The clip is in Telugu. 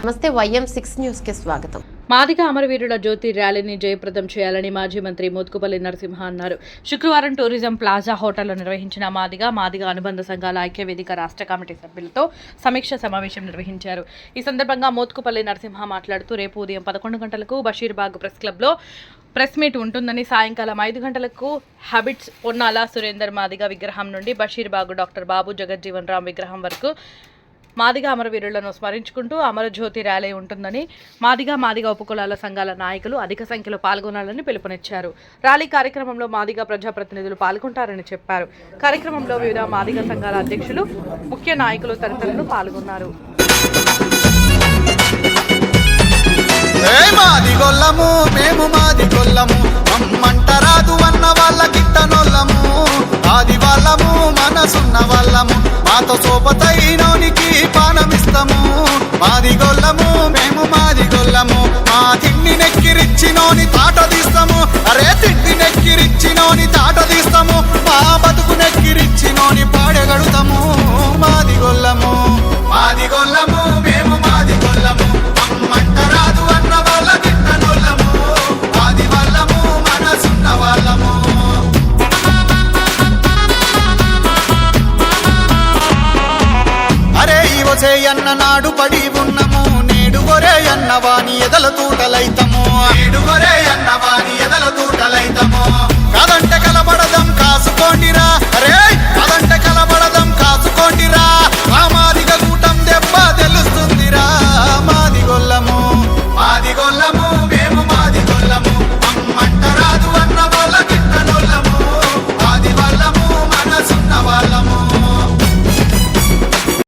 నమస్తే వైఎం సిక్స్ న్యూస్కి స్వాగతం. మాదిగ అమరవీరుల జ్యోతి ర్యాలీని జయప్రదం చేయాలని మాజీ మంత్రి మోత్కుపల్లి నరసింహ అన్నారు. శుక్రవారం టూరిజం ప్లాజా హోటల్లో నిర్వహించిన మాదిగ మాదిగ అనుబంధ సంఘాల ఐక్య వేదిక రాష్ట్ర కమిటీ సభ్యులతో సమీక్ష సమావేశం నిర్వహించారు. ఈ సందర్భంగా మోత్కుపల్లి నరసింహ మాట్లాడుతూ రేపు ఉదయం పదకొండు గంటలకు బషీర్బాగ్ ప్రెస్ క్లబ్లో ప్రెస్ మీట్ ఉంటుందని సాయంకాలం ఐదు గంటలకు హ్యాబిట్స్ పొన్నాల సురేందర్ మాదిగ విగ్రహం నుండి బషీర్బాగ్ డాక్టర్ బాబు జగజ్జీవన్ రామ్ విగ్రహం వరకు మాదిగా అమరవీరులను స్మరించుకుంటూ అమరజ్యోతి ర్యాలీ ఉంటుందని మాదిగా మాదిగా ఉపకులాల సంఘాల నాయకులు అధిక సంఖ్యలో పాల్గొనాలని పిలుపునిచ్చారు. ర్యాలీ కార్యక్రమంలో మాదిగా ప్రజాప్రతినిధులు పాల్గొంటారని చెప్పారు. కార్యక్రమంలో వివిధ మాదిగా సంఘాల అధ్యక్షులు ముఖ్య నాయకులు తదితరులు పాల్గొన్నారు. ఏ మాది గొల్లము మేము మాది గొల్లము. అమ్మంటరాదు అన్న వాళ్ళ గిట్టనొల్లము ఆది వాళ్ళము మనసున్న వాళ్ళము. మాతో సోపతైనోనికి పానమిస్తాము. మాది గొల్లము మేము అరే నాడు పడి ఉన్నము నేడు ఒరే అన్న వాని ఎదల తూటలైతము. నేడు